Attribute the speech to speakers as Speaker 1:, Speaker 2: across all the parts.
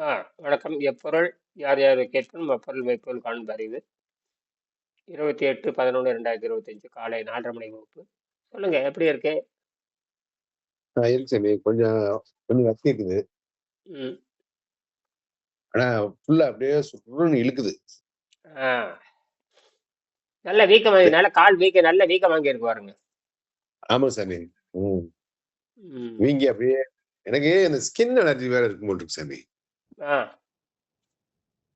Speaker 1: ஆ வணக்கம். எப்பொருள் யார் யார் கேட்பினும் அப்பொருள் மெய்ப்பொருள் காணும் அறிவு. 28/11/2025 காலை 4:30 மணி வகுப்பு. சொல்லுங்க எப்படி இருக்கு?
Speaker 2: இருக்கு சாமி. கொஞ்சம் கொஞ்சம் வத்தி இருக்குது.
Speaker 1: ம்.
Speaker 2: ஆனா ஃபுல்லா அப்படியே சுருன்னு இழுக்குது.
Speaker 1: ஆ. நல்ல வீக்கம் வாங்கி நல்ல கால் வீக்கம் நல்ல வீக்கம் வாங்கியிருக்கு பாருங்க.
Speaker 2: ஆமா சாமி. ம்.
Speaker 1: ம்.
Speaker 2: வீங்கி அப்படியே எனக்கு இந்த ஸ்கின் அலர்ஜி வேற இருக்கும் போல இருக்கு சாமி.
Speaker 1: ஆ.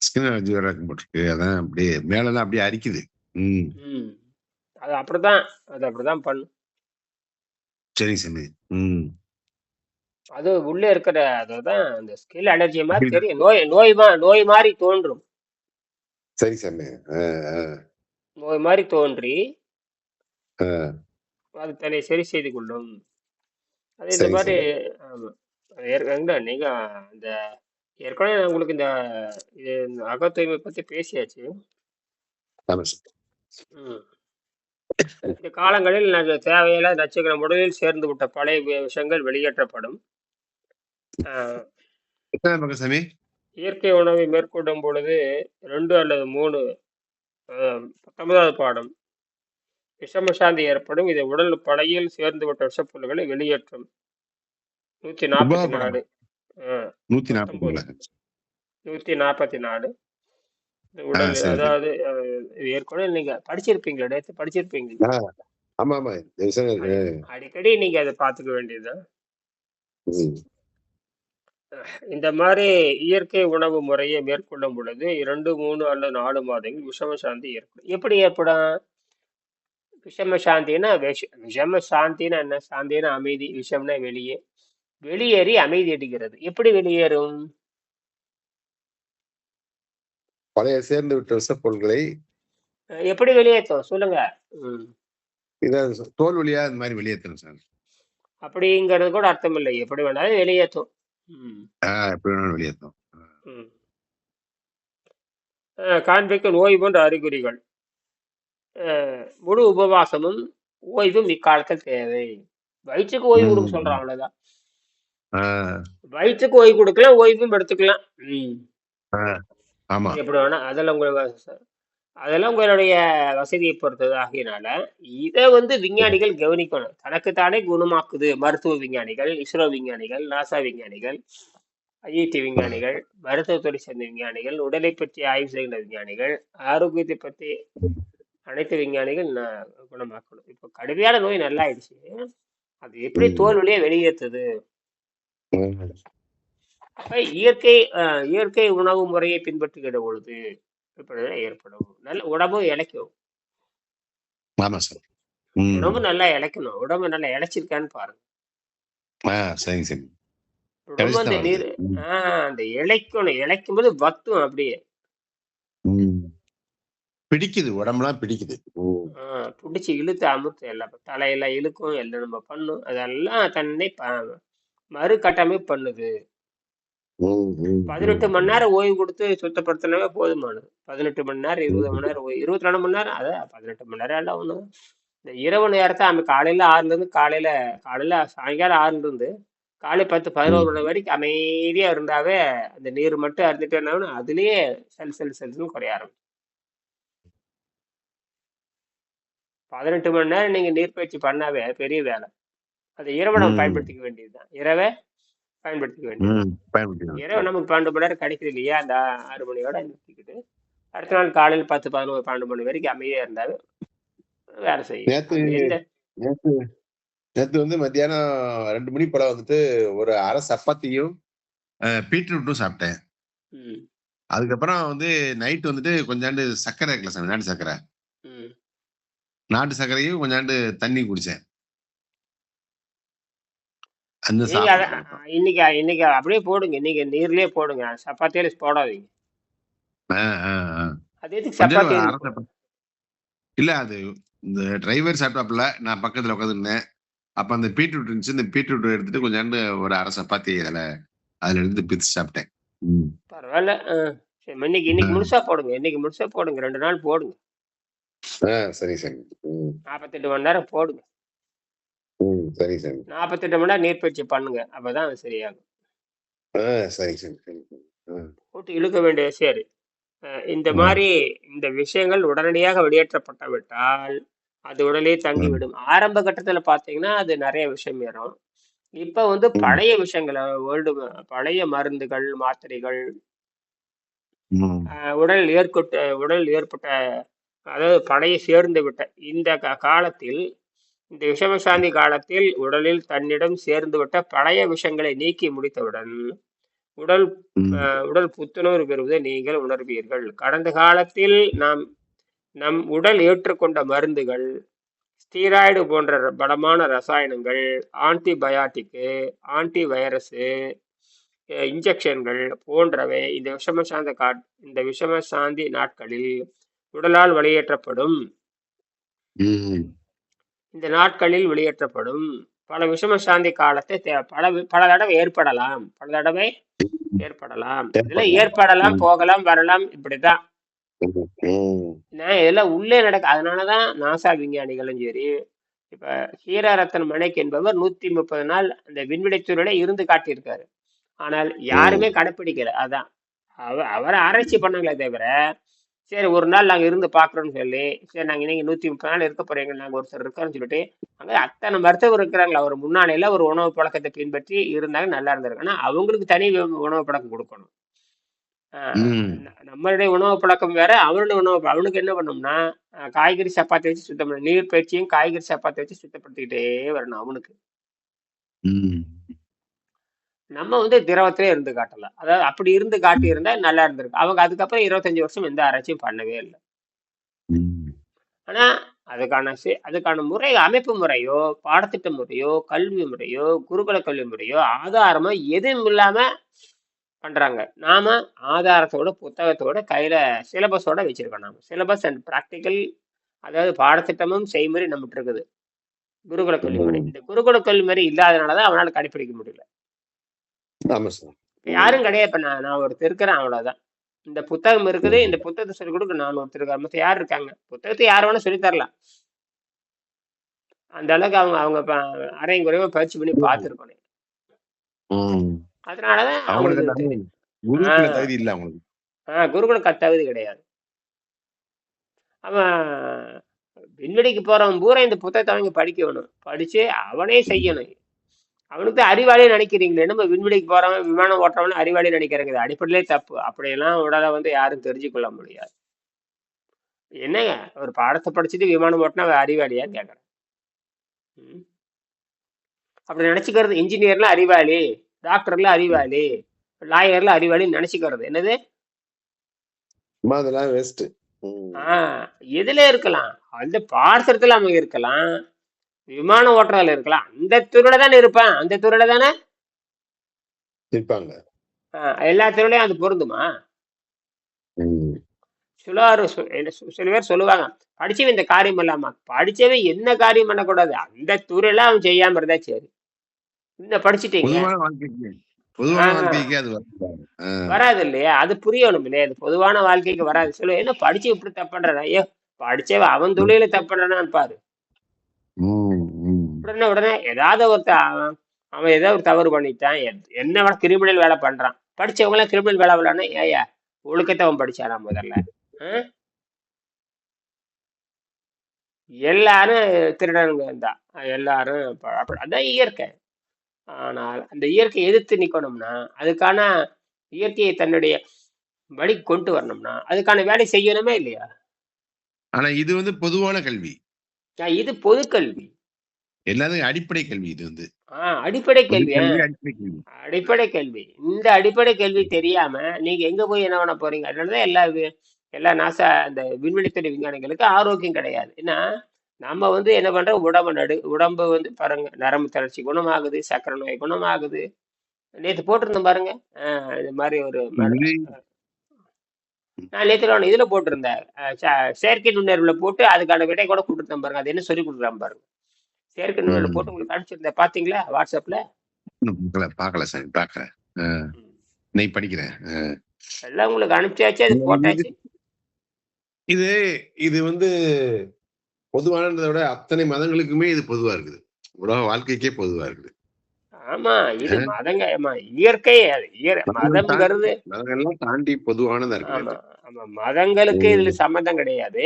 Speaker 2: ஸ்கின் இருக்கும் போல இருக்கு. அதான் அப்படியே மேலலாம் அப்படியே அரிக்குது. ம்.
Speaker 1: ம். அது அப்படிதான். அது அப்படிதான் பண்ணும்.
Speaker 2: சரிங்க சாமி. ம்.
Speaker 1: அது உள்ளே இருக்கிற அதுதான் அந்த ஸ்கின் அலர்ஜி மாரி தெரியும். நோய் நோய் மா நோய் மாரி தோன்றும்.
Speaker 2: சரி சாமி. ஆ, ஆ.
Speaker 1: நோய் மாரி தோன்றி
Speaker 2: ஆ.
Speaker 1: அது தன்னை சரி செய்து கொள்ளும். அது இந்த
Speaker 2: சரிங்க
Speaker 1: மாரி
Speaker 2: சாமி.
Speaker 1: ஆமா. ஏற்கனவே நீங்க அந்த ஏற்கனவே உங்களுக்கு இந்த இது இந்த அகத் தூய்மை பத்தி பேசியாச்சு.
Speaker 2: ஆமா சாமி.
Speaker 1: ம். இந்த காலங்களில் ந தேவையில்லாத நச்சுக்கள் உடலில் சேர்ந்து விட்ட பழைய வி விஷங்கள் வெளியேற்றப்படும்.
Speaker 2: சாமி?
Speaker 1: இயற்கை உணவை மேற்கொள்ளும் பொழுது 2 அல்லது 3 அ 19வது பாடம். விஷம சாந்தி ஏற்படும். இது உடல் படையில் சேர்ந்துவிட்ட விஷப்புல்லுகளை வெளியேற்றும். 144
Speaker 2: உபா
Speaker 1: ஆ
Speaker 2: 140
Speaker 1: 19 144 இந்த
Speaker 2: ஆ
Speaker 1: உடல்
Speaker 2: சரி, சரி.
Speaker 1: அதாவது ஏற்கனவே நீங்க படிச்சிருப்பீங்களா? நேத்து படிச்சிருப்பீங்க.
Speaker 2: ஆ. ஆமா, ஆமா. இந்த விஷயம்
Speaker 1: அடி
Speaker 2: அ.
Speaker 1: அடிக்கடி நீங்க அத பார்த்துக்க வேண்டியது தான்.
Speaker 2: ம்.
Speaker 1: இந்த மாரி இயற்கை உணவு முறையை மேற்கொள்ளும் பொழுது 2, 3 அல்லது 4 மாதங்கள் விஷம சாந்தி ஏற்படும். எப்படி ஏற்படும்? விஷம சாந்தின்னா விஷ விஷம சாந்தின்னா என்ன? சாந்தின்னா அமைதி, விஷம்னா வெளியே. வெளியேறி அமைதி அடைகிறது. எப்படி வெளியேறும்?
Speaker 2: பழைய சேர்ந்து விட்ட விஷப்பொருள்களை
Speaker 1: எப்படி வெளியேத்தும்? சொல்லுங்க.
Speaker 2: இத தோல் வழியா இந்த மாரி வெளியேத்தணும் சார்.
Speaker 1: அப்படிங்கிறது கூட அர்த்தம் இல்லை. எப்படி வேணாலும் வெளியேத்தும். ம்.
Speaker 2: ஆ எப்படி வேணாலும் வெளியேத்தணும். ஆ.
Speaker 1: ம். அ காண்பிக்கும் நோய் போன்ற அறிகுறிகள். முழு உபவாசமும், ஓய்வும் இக்காலத்தில் தேவை. வயிற்றுக்கு ஓய்வு குடுக்க. சொல்றான் அவ்வளவுதான். வயிற்றுக்கு ஓய்வு குடுக்கலாம், ஓய்வும் எடுத்துக்கலாம்.
Speaker 2: ஆமா.
Speaker 1: எப்படி வேணா அதெல்லாம் உங்க வ அதெல்லாம் உங்களுடைய வசதியை பொறுத்தது ஆகையினால, இத வந்து விஞ்ஞானிகள் கவனிக்கணும். தனக்கு தானே குணமாக்குது. மருத்துவ விஞ்ஞானிகள், இஸ்ரோ விஞ்ஞானிகள், நாசா விஞ்ஞானிகள், ஐஐடி விஞ்ஞானிகள், மருத்துவத்துறை சேர்ந்த விஞ்ஞானிகள், உடலை பற்றி ஆய்வு செய்கின்ற விஞ்ஞானிகள், ஆரோக்கியத்தை பத்தி அனைத்து விஞ்ஞானிகள் குணமாக்கணும். இப்போ கடுமையான நோய் நல்லாயிடுச்சு. அது எப்படி
Speaker 2: ம்.
Speaker 1: தோல் அப்ப இயற்கை அ இயற்கை உணவு முறையை பின்பற்றுகிற பொழுது இப்படிதான் ஏற்படும். நல்ல உடம்பு இளைக்கும்.
Speaker 2: ஆமா சார்.
Speaker 1: உடம்பு நல்லா இளைக்கணும். உடம்பு நல்லா இளைச்சிருக்கான்னு பாருங்க.
Speaker 2: ஆ சரிங்க
Speaker 1: அந்த நீர்
Speaker 2: வருது. ம்.
Speaker 1: ஆ அந்த இளைக்கணும். இளைக்கும்போது வத்தும் அப்படியே.
Speaker 2: பிடிக்குது. உடம்பெல்லாம் பிடிக்குது. ம்.
Speaker 1: ஆ புடிச்சு இழுத்து அமுத்தும் எல்லாம். தலையில இழுக்கும். எல்லாம் நம்ம பண்ணும். அதெல்லாம் தன்னை ப மறுகட்டமைப்பு பண்ணுது.
Speaker 2: ம், ம்,
Speaker 1: 18
Speaker 2: ம்,
Speaker 1: மணி. நேரம் ஓய்வு குடுத்து சுத்தப்படுத்தினாவே போதுமானது. 18 மணி நேரம், 20 மணி நேரம் ஓய்வு 24 மணி நேரம் அதான் 18 மணி நேரம் எல்லாம் ஒண்ணும் இந்த இரவு நேரத்த நம்ம காலையில 6லேருந்து காலையில காலையில சாயங்காலம் 6லேருந்து காலை 10, 11
Speaker 2: ம்.
Speaker 1: மணி வரைக்கும் அமைதியா இருந்தாவே, அந்த நீர் மட்டும் அருந்திட்டே இருந்தாங்கன்னா, அதிலேயே செல் செல் செல்ஸ்ன்னு குறைய ஆரம்பிக்கும். 18 மணி நேரம் நீங்க நீர்ப்பயிற்சி பண்ணாவே பெரிய வேலை. அது இரவ நம்ம. பயன்படுத்திக்க வேண்டியது தான். இரவே பயன்படுத்திக்க வேண்டியது. இரவு நமக்கு 12 மணி நேரம் கிடைக்குது இல்லையா? அந்த 6 மணியோட நிறுத்திக்கிட்டு, அடுத்த நாள் காலையில 10, 11, 12 மணி வரைக்கும் அமைதியா இருந்தாவே வேலை செய்யும்.
Speaker 2: நேத்து வந்து மத்தியானம் 2 மணி போல வந்துட்டு ஒரு அரை சப்பாத்தியும், பீட்ரூட்டும் சாப்பிட்டேன். அதுக்கப்புறம் வந்து நைட் வந்துட்டு கொஞ்சாண்டு சர்க்கரை இருக்குல்ல சாமி, நாட்டு சர்க்கரை. நாட்டு சர்க்கரையும் கொஞ்சாண்டு தண்ணி குடிச்சேன். அந்த.
Speaker 1: இன்னைக்கு இன்னைக்கு அப்படியே போடுங்க. இன்னைக்கு நீர்லயே போடுங்க. சப்பாத்தியில போடாதீங்க. அது எதுக்கு சப்பாத்தி.
Speaker 2: இல்ல அது இந்த டிரைவர் சாப்பிட்டாப்புல, நான் பக்கத்துல உட்காந்துருந்தேன். அப்ப அந்த பீட்ரூட் இருந்துச்சு. இந்த பீட்ரூட் எடுத்துட்டு கொஞ்சாண்டு ஒரு அரை சப்பாத்தி அதுல அதுல இருந்து பிரிச்சு சாப்பிட்டேன்.
Speaker 1: சரி இன்னைக்கு. இன்னைக்கு முழுசா போடுங்க. இன்னைக்கு முழுசா போடுங்க. 2 நாள் போடுங்க.
Speaker 2: சரி. ம்.
Speaker 1: 48 மணி நேரம் போடுங்க.
Speaker 2: ம். சரி சாமி.
Speaker 1: 48 மணி நேரம் நீர்ப்பயிற்சி பண்ணுங்க. அப்பதான் அது சரியாகும்.
Speaker 2: ஆ, சரி சரி சரி சரி. ஆ.
Speaker 1: போட்டு இழுக்க வேண்டிய சரி அஹ் இந்த
Speaker 2: ம்.
Speaker 1: மாதிரி இந்த விஷயங்கள் உடனடியாக வெளியேற்றப்பட்டு விட்டால் அது உடனே
Speaker 2: ம்.
Speaker 1: தங்கிவிடும் ஆரம்ப கட்டத்துல பாத்தீங்கன்னா அது நிறைய விஷயம் ஏறும் இப்ப வந்து
Speaker 2: ம்.
Speaker 1: பழைய விஷயங்களை வேர்ல்டு பழைய மருந்துகள் மாத்திரைகள்
Speaker 2: ம்.
Speaker 1: உடல் ஏற்பட்ட உடல் ஏற்பட்ட அதாவது பழைய சேர்ந்து விட்ட இந்த கா- காலத்தில் இந்த விஷமசாந்தி காலத்தில் உடலில் தன்னிடம் சேர்ந்து விட்ட பழைய விஷயங்களை நீக்கி முடித்தவுடன் உடல் உடல் புத்துணர்வு பெறுவதை நீங்கள் உணர்வீர்கள். கடந்த காலத்தில் நாம் நம் உடல் ஏற்றுக்கொண்ட மருந்துகள் ஸ்டீராய்டு போன்ற பலமான ரசாயனங்கள் ஆன்டிபயாட்டிக்கு ஆன்டி வைரஸு இன்ஜெக்ஷன்கள் போன்றவை இந்த விஷமசாந்த கா இந்த விஷமசாந்தி நாட்களில் உடலால் வெளியேற்றப்படும். இந்த நாட்களில் வெளியேற்றப்படும். பல விஷமசாந்தி காலத்தை தே- பல பல தடவை ஏற்படலாம். பல தடவை ஏற்படலாம். இதெல்லாம்
Speaker 2: ஏற்படலாம்.
Speaker 1: போகலாம் வரலாம் இப்படிதான் இதெல்லாம் உள்ளே நடக்க அதனாலதான் நாசா விஞ்ஞானிகளும் சரி இப்ப ஹீராரத்தன் மனைக் என்பவர் நூத்தி முப்பது நாள் அந்த விண்வெளித்துறையில இருந்து காட்டியிருக்காரு. ஆனால் யாருமே. கடைப்பிடிக்கல. அதான். அவ அவரை ஆராய்ச்சி பண்ணாங்களே தவிர சரி ஒரு நாள் நாங்க இருந்து பாக்குறோம்னு சொல்லி சரி நாங்க நீங்க நூத்தி முப்பது நாள் இருக்க போறீங்க நாங்க ஒருத்தர் இருக்கோம்னு சொல்லிட்டு அங்க அத்தனை மருத்துவர் இருக்கிறாங்களா அவர் முன்னாடியில ஒரு உணவு பழக்கத்தை பின்பற்றி இருந்தாங்க நல்லா இருந்திருக்கு அவங்களுக்கு தனி உணவு பழக்கம் கொடுக்கணும் நம்மளுடைய உணவு பழக்கம் வேற அவருடைய உணவு. அவனுக்கு என்ன பண்ணணும்னா ஆஹ் காய்கறி சப்பாத்தி வச்சு சுத்தம் பண்ணணும் நீர் பயிற்சியும் காய்கறி சப்பாத்தி வச்சு சுத்தப்படுத்திக்கிட்டே வரணும் அவனுக்கு. நம்ம வந்து திரவத்திலே இருந்து காட்டலாம் அதாவது அப்படி இருந்து காட்டி இருந்தா நல்லா இருந்திருக்கு அவங்க அதுக்கப்புறம் இருபத்தஞ்சு வருஷம் எந்த ஆராய்ச்சியும் பண்ணவே இல்லை. ஆனா அதுக்கான அதுக்கான முறை அமைப்பு முறையோ பாடத்திட்ட முறையோ கல்வி முறையோ குருகுல கல்வி முறையோ ஆதாரமோ எதுவும் இல்லாம பண்றாங்க. நாம ஆதாரத்தோட புத்தகத்தோட கையில சிலபஸோட வச்சிருக்கோம் நாம. சிலபஸ் அண்ட் ப்ராக்டிக்கல் அதாவது பாடத்திட்டமும் செய்முறை நம்மகிட்ட இருக்குது. குருகுல கல்வி முறை. இந்த குருகுல கல்வி முறை இல்லாதனாலதான் அவனால கடைப்பிடிக்க முடியல. யாரும் கிடையாது. இப்ப நான் நான் ஒருத்தர் இருக்கிறேன் அவ்வளவுதான். இந்த புத்தகம் இருக்குது. இந்த புத்தகத்தை சொல்லிக் கொடுக்க நான் ஒருத்தர் இருக்காரு மத்த யார் இருக்காங்க? புத்தகத்தை யார் வேணா சொல்லி தரலாம். அந்த அளவுக்கு அவங்க அவங்க அரையும் குறைவா பயிற்சி பண்ணி பார்த்துருக்கணும்
Speaker 2: ம்.
Speaker 1: அதனாலதான்
Speaker 2: அவங்களுக்கு
Speaker 1: ஆஹ்
Speaker 2: தகுதி இல்ல அவங்களுக்கு.
Speaker 1: ஆஹ் குருகுல கத்தகுதி கிடையாது. அவன் விண்வெளிக்கு போறவன் பூரா இந்த புத்தகத்தை அவங்க படிக்க வேணும். படிச்சு அவனே செய்யணும். அவனுக்கு தான் அறிவாளியே நினைக்கிறீங்களே நம்ம விண்வெளிக்கு போறவன் விமானம் ஓட்டுறவன் அறிவாளி நினைக்கிறேங்க. அடிப்படையிலே தப்பு. அப்படியெல்லாம் உடலை வந்து யாரும் தெரிஞ்சு கொள்ள முடியாது. என்னங்க? ஒரு பாடத்தை படிச்சுட்டு விமானம் ஓட்டினா அவன் அறிவாளியான்னு கேட்கறேன். அப்படி நினைச்சுக்கிறது இன்ஜினியர்லாம் அறிவாளி டாக்டர்லாம் அறிவாளி லாயர்ல அறிவாளின்னு நினைச்சுக்கிறது. என்னது?
Speaker 2: அதெல்லாம் வேஸ்ட்
Speaker 1: எதுல இருக்கலாம்? அந்த பாடத்திட்டத்துல அவங்க இருக்கலாம். விமானம் ஓட்டுறதுல இருக்கலாம். அந்த துறையில தானே இருப்பான். அந்த துறையில தானே
Speaker 2: இருப்பாங்க.
Speaker 1: ஆஹ் எல்லா துறையிலையும் அது பொருந்துமா. சிலர் சில பேர் சொல்லுவாங்க படிச்சவன் இந்த காரியம் பண்ணலாமா? படிச்சவன் என்ன காரியம் பண்ணக்கூடாது. அந்த துறையில அவன் செய்யாம இருந்தா சரி. இந்த படிச்சிட்டீங்க. வராது. இல்லையா? அது புரியணும் இல்லையா? அது பொதுவான வாழ்க்கைக்கு வராது. சொல்லுவேன் என்ன படிச்சு இப்படி தப்புன்றான் ஐயோ படிச்சவன் அவன் தொழில தப்புன்றான்னு பாரு.
Speaker 2: ம், ம்.
Speaker 1: உடனே உடனே ஏதாவது ஒரு அவன் ஏதோ ஒரு தவறு பண்ணிட்டான். என்ன வேலை கிரிமினல் வேலை பண்றான். படிச்சவங்க எல்லாம் கிரிமினல் வேலை பண்ணா ஏயா ஒழுக்கத்தை அவன் படிச்சானா முதல்ல? எல்லாரும் திருடனுங்க தான் எல்லாரும் அதான் இயற்கை. ஆனால் அந்த இயற்கையை எதிர்த்து நிக்கணும்னா அதுக்கான இயற்கையை தன்னுடைய வழி கொண்டு வரணும்னா அதுக்கான வேலை செய்யணுமே இல்லையா?
Speaker 2: ஆனா இது வந்து பொதுவான கல்வி.
Speaker 1: இது பொது கல்வி.
Speaker 2: எல்லாத்துக்கும் அடிப்படை கல்வி இது வந்து.
Speaker 1: ஆஹ் அடிப்படை. கல்வி
Speaker 2: அடிப்படை கல்வி.
Speaker 1: இந்த அடிப்படை கல்வி தெரியாம நீங்க எங்க போய் என்ன பண்ண போறீங்க? அதனாலதான் எல்லா வி- எல்லா நாசா அந்த விண்வெளித்துறை விஞ்ஞானிகளுக்கு ஆரோக்கியம் கிடையாது. ஏன்னா நம்ம வந்து என்ன பண்றோம்? உடம்பு நடு உடம்பு வந்து பாருங்க நரம்பு தளர்ச்சி குணமாகுது சக்கரை நோய் குணமாகுது. நேத்து போட்டிருந்தேன் பாருங்க. ஆஹ் இது மாதிரி ஒரு மேடம்
Speaker 2: இது
Speaker 1: நான் நேற்று இதுல போட்டிருந்தேன். அஹ் ச- செயற்கை நுண்ணறிவுல போட்டு அதுக்கான விடை கூட கொடுத்துருந்தேன் பாருங்க. அது என்ன சொல்லி கொடுக்குறான் பாருங்க. செயற்கை. போட்டு உங்களுக்கு அனுப்பிச்சிருந்தேன் பாத்தீங்களா? வாட்ஸ்அப்ல
Speaker 2: பார்க்கல சார்
Speaker 1: ம்.
Speaker 2: நீ படிக்கிறேன்.
Speaker 1: எல்லாம் உங்களுக்கு அனுப்பிச்சாச்சு அது போட்டாச்சு?
Speaker 2: இது இது வந்து பொதுவானதை விட அத்தனை மதங்களுக்குமே இது பொதுவா இருக்குது. உலக வாழ்க்கைக்கே பொதுவா இருக்குது.
Speaker 1: ஆமா இது மதங்க இயற்கை மதம்ங்கிறது
Speaker 2: அதெல்லாம் தாண்டி பொதுவானதா இருக்கு
Speaker 1: ஆமா மதங்களுக்கு இதுல. சம்மந்தம் கிடையாது.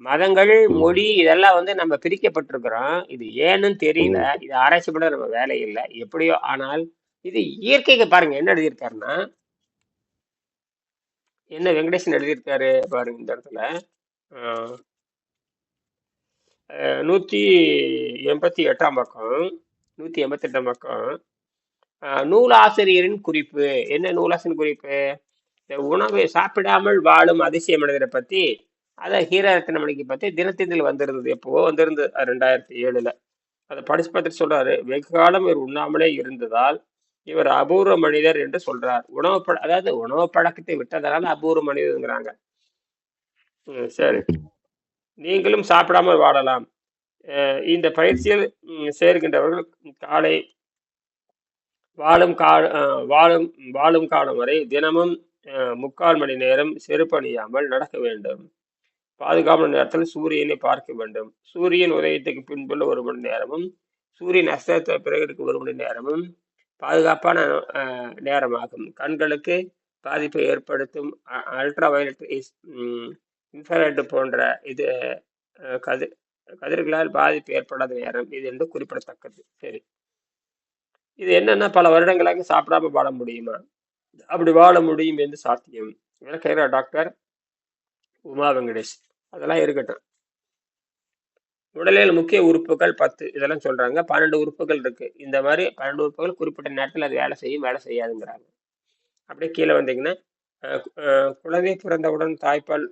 Speaker 1: மதங்கள். மொழி இதெல்லாம் வந்து நம்ம பிரிக்கப்பட்டிருக்கிறோம். இது ஏன்னு தெரியல. இது ஆராய்ச்சி பண்ண நம்ம வேலை இல்லை. எப்படியோ ஆனால் இது இயற்கைக்கு பாருங்க என்ன எழுதியிருக்காருன்னா? என்ன வெங்கடேசன் எழுதியிருக்காரு பாருங்க இந்த இடத்துல. நூத்தி எண்பத்தி எட்டாம் பக்கம் நூத்தி எண்பத்தி எட்டாம் பக்கம் நூலாசிரியரின் குறிப்பு. என்ன நூலாசிரியர் குறிப்பு? இந்த உணவை சாப்பிடாமல் வாழும் அதிசய மனிதரை பத்தி அதை ஹீரரத்னமணிக்கு பத்தி தினத்தந்தில் வந்திருந்தது. எப்போ வந்திருந்தது ரெண்டாயிரத்தி ஏழுல. அதை படிச்சு பார்த்துட்டு சொல்றாரு வெகு காலம் இவர் உண்ணாமலே இருந்ததால் இவர் அபூர்வ மனிதர் என்று சொல்றார். உணவு பழ அதாவது உணவு பழக்கத்தை விட்டதனால அபூர்வ மனிதருங்கிறாங்க. சரி. நீங்களும் சாப்பிடாமல் வாழலாம். அஹ் இந்த பயிற்சியில் சேர்கின்றவர்கள் காலை வாழும் கா அஹ் வாழும் வாழும் காலம் வரை தினமும் முக்கால் மணி நேரம் செருப்பணியாமல் நடக்க வேண்டும். பாதுகாப்பு நேரத்தில் சூரியனை பார்க்க வேண்டும். சூரியன் உதயத்துக்கு பின்புள்ள ஒரு மணி நேரமும் சூரியன் அஸ்தத்த பிறகு ஒரு மணி நேரமும் பாதுகாப்பான நேரமாகும். கண்களுக்கு பாதிப்பை ஏற்படுத்தும் அல்ட்ரா வயலட் இன்ஃபரட் போன்ற இது கதிர் கதிர்களால் பாதிப்பு ஏற்படாத நேரம் இது என்று குறிப்பிடத்தக்கது. சரி. இது என்னன்னா பல வருடங்களாக சாப்பிடாம வாழ முடியுமா? அப்படி வாழ முடியும் என்று சாத்தியம். விளக்குகிறார் டாக்டர். உமா வெங்கடேஷ். அதெல்லாம் இருக்கட்டும். உடலில் முக்கிய உறுப்புகள் பத்து. இதெல்லாம் சொல்றாங்க. பன்னெண்டு உறுப்புகள் இருக்கு. இந்த மாதிரி பன்னெண்டு உறுப்புகள் குறிப்பிட்ட நேரத்தில் அது வேலை செய்யும் வேலை செய்யாதுங்கிறாங்க. அப்படியே கீழே வந்தீங்கன்னா குழந்தை பிறந்தவுடன் தாய்ப்பால்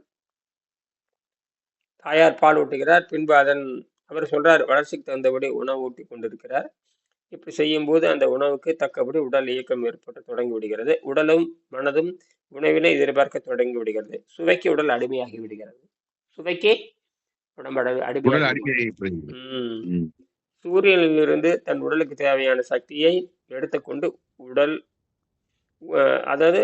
Speaker 1: தாயார் பால் ஊட்டுகிறார். பின்பு அதன் அவர் சொல்றார் வளர்ச்சிக்கு தகுந்தபடி உணவு ஊட்டி கொண்டிருக்கிறார். இப்படி செய்யும்போது அந்த உணவுக்கு தக்கபடி உடல் இயக்கம் ஏற்பட்டு தொடங்கி விடுகிறது. உடலும் மனதும் உணவினை எதிர்பார்க்க தொடங்கி விடுகிறது. சுவைக்கு உடல் அடிமையாகி விடுகிறது. சுவைக்கு உடம்பு அடிமையாகி. சூரியனிலிருந்து தன் உடலுக்கு தேவையான சக்தியை எடுத்துக்கொண்டு உடல் அதாவது.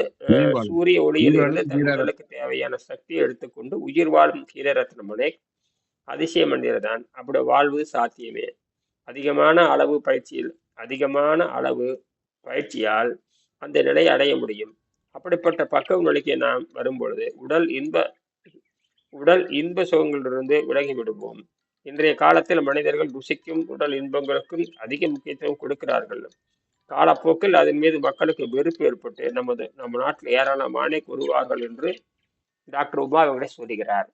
Speaker 1: சூரிய ஒளியிலிருந்து தன் உடலுக்கு தேவையான சக்தியை எடுத்துக்கொண்டு உயிர் வாழும் கீரரத்னமனை அதிசய மனிதர்தான். அப்படி வாழ்வு சாத்தியமே. அதிகமான அளவு பயிற்சியில் அதிகமான அளவு பயிற்சியால் அந்த நிலையை அடைய முடியும். அப்படிப்பட்ட பக்குவ நிலைக்கு நாம் வரும்பொழுது உடல் இன்ப உடல் இன்ப சுகங்களிலிருந்து விலகி விடுவோம். இன்றைய காலத்தில் மனிதர்கள் ருசிக்கும் உடல் இன்பங்களுக்கும் அதிக முக்கியத்துவம் கொடுக்கிறார்கள். காலப்போக்கில் அதன் மீது மக்களுக்கு வெறுப்பு ஏற்பட்டு நமது நம்ம நாட்டில் ஏராளமான உருவார்கள் என்று டாக்டர் உமா வெங்கடேஷ் சொல்லுகிறார்.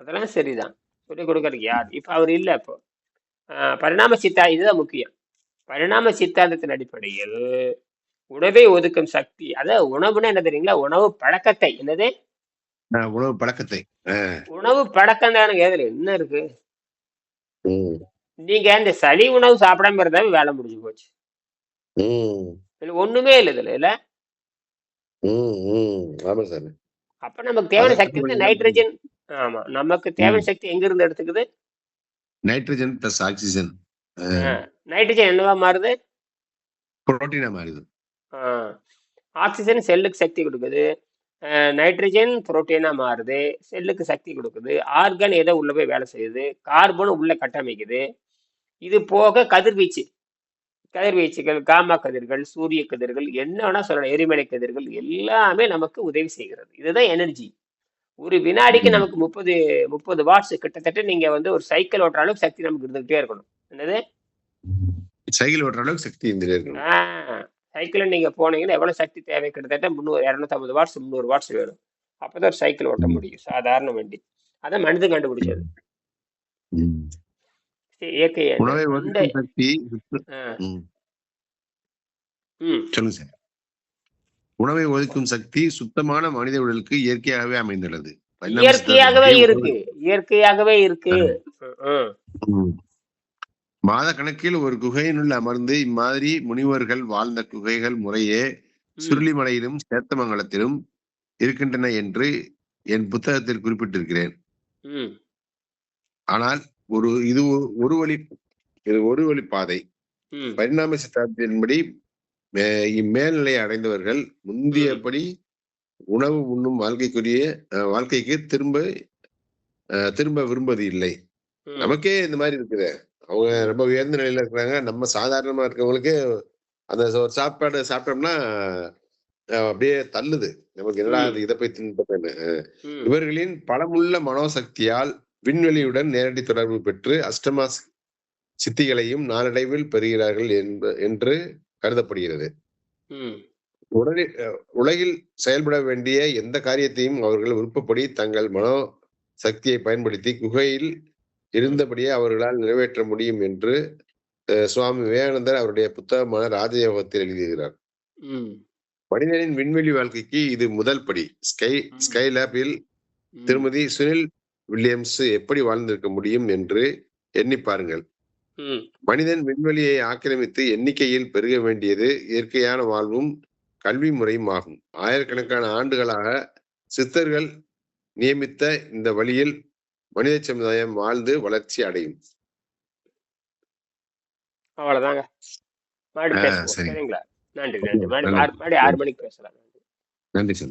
Speaker 1: அதெல்லாம் சரிதான். சொல்லிக் கொடுக்கறதுக்கு யார்? இப்ப அவர் இல்லை இப்போ பரிணாம சித்தா இதுதான் முக்கியம். பரிணாம சித்தாந்தத்தின் அடிப்படையில் உணவை ஒதுக்கும் சக்தி. அதாவது உணவுன்னா என்ன தெரியுங்களா? உணவு பழக்கத்தை. என்னது?
Speaker 2: உணவு பழக்கத்தை.
Speaker 1: உணவு பழக்கம் தானே எதுல என்ன இருக்கு. நீங்க இந்த சளி உணவு சாப்பிடாம இருந்தாவே வேலை முடிஞ்சு போச்சு. இதுல ஒண்ணுமே இல்லை இதுல இல்ல? அப்ப நமக்கு தேவையான சக்தி நைட்ரஜன். ஆமா. நமக்கு
Speaker 2: ம்.
Speaker 1: சக்தி எங்க இருந்து எடுத்துக்குது
Speaker 2: நைட்ரஜன் பிளஸ் ஆக்சிஜன்
Speaker 1: நைட்ரஜன் என்னவா மாறுது?
Speaker 2: புரோட்டீனா மாறுது.
Speaker 1: ஆக்சிஜன் செல்லுக்கு சக்தி கொடுக்குது. நைட்ரஜன் புரோட்டீனா மாறுது. செல்லுக்கு சக்தி கொடுக்குது. ஆர்கன் ஏதோ உள்ள போய் வேலை செய்யுது? கார்பன் உள்ள கட்டமைக்குது. இது போக கதிர்வீச்சு. கதிர்வீச்சுகள் காமா கதிர்கள் சூரிய கதிர்கள் என்ன வேணா சொல்லலாம். எரிமலை கதிர்கள் எல்லாமே நமக்கு உதவி செய்கிறது. இதுதான் எனர்ஜி ஒரு வினாடிக்கு. நமக்கு முப்பது முப்பது வாட்ஸ் கிட்டத்தட்ட நீங்க வந்து ஒரு சைக்கிள் ஓட்டுற அளவுக்கு சக்தி நமக்கு இருந்துகிட்டே இருக்கணும். என்னது?
Speaker 2: சைக்கிள் ஓட்டுற அளவுக்கு சக்தி இருந்துட்டே இருக்கணும்.
Speaker 1: சைக்கிள் நீங்க போனீங்கன்னா எவ்வளவு சக்தி தேவை? கிட்டத்தட்ட முந்நூறு இரநூத்தம்பது வாட்ஸ் முந்நூறு வாட்ஸ் வேணும். அப்பதான் ஒரு சைக்கிள் ஓட்ட. முடியும். சாதாரண வண்டி. அதான் மனிதன் கண்டுபிடிச்சது. இயற்கை என்ன?
Speaker 2: உணவை
Speaker 1: இந்த
Speaker 2: ஒதுக்கும் சக்தி
Speaker 1: ஆஹ்
Speaker 2: ம்.
Speaker 1: ம்.
Speaker 2: சொல்லுங்க சார். உணவை ஒதுக்கும் சக்தி சுத்தமான மனித உடலுக்கு இயற்கையாகவே அமைந்துள்ளது.
Speaker 1: இயற்கையாகவே இருக்கு. இயற்கையாகவே இருக்கு.
Speaker 2: மாத கணக்கில் ஒரு குகையினுள் அமர்ந்து இம்மாதிரி முனிவர்கள் வாழ்ந்த குகைகள் முறையே சுருளிமலையிலும் சேத்தமங்கலத்திலும் இருக்கின்றன என்று என் புத்தகத்தில் குறிப்பிட்டிருக்கிறேன்.
Speaker 1: ம்,
Speaker 2: ஆனால் ஒரு இது ஒரு- ஒரு வழி இது ஒரு வழி பாதை
Speaker 1: ம்,
Speaker 2: பரிணாம சித்தாந்தத்தின்படி மே- இம்மேல்நிலையை அடைந்தவர்கள் முந்தியபடி உணவு உண்ணும் வாழ்க்கைக்குரிய வாழ்க்கைக்கு திரும்ப திரும்ப விரும்புவது இல்லை. நமக்கே இந்த மாதிரி இருக்குது. அவங்க ரொம்ப உயர்ந்த நிலையில இருக்கிறாங்க. நம்ம சாதாரணமா இருக்கவங்களுக்கு அந்த ஒரு சாப்பாடு சாப்பிட்டோம்னா அப்படியே தள்ளுது. நமக்கு என்னடா. அது இதை போய் தின்பட்டேன்னு. இவர்களின் பலமுள்ள மனோசக்தியால் விண்வெளியுடன் நேரடி தொடர்பு பெற்று அஷ்டமா சித்திகளையும் நாளடைவில் பெறுகிறார்கள் என்ப- என்று கருதப்படுகிறது அஹ், உலகில் செயல்பட வேண்டிய எந்த காரியத்தையும் அவர்கள் விருப்பப்படி தங்கள் மனோ சக்தியை பயன்படுத்தி குகையில் இருந்தபடியே அவர்களால் நிறைவேற்ற முடியும் என்று சுவாமி விவேகானந்தர் அவருடைய புத்தகமான ராஜயோகத்தில் எழுதுகிறார்
Speaker 1: ம்.
Speaker 2: மனிதனின் விண்வெளி வாழ்க்கைக்கு இது முதல் படி ஸ்கை
Speaker 1: ம்.
Speaker 2: ஸ்கைலேபில்
Speaker 1: ம்.
Speaker 2: திருமதி சுனில் வில்லியம்ஸ் எப்படி வாழ்ந்திருக்க முடியும் என்று எண்ணி பாருங்கள். மனிதன் விண்வெளியை ஆக்கிரமித்து எண்ணிக்கையில் பெருக வேண்டியது இயற்கையான வாழ்வும் கல்வி முறையும் ஆகும். ஆயிரக்கணக்கான ஆண்டுகளாக சித்தர்கள் நியமித்த இந்த வழியில் மனித சமுதாயம் வாழ்ந்து வளர்ச்சி அடையும்.
Speaker 1: அவ்வளவுதாங்க. நன்றி நன்றி. ஆறு மணிக்கு பேசலாம்.
Speaker 2: நன்றி சார்.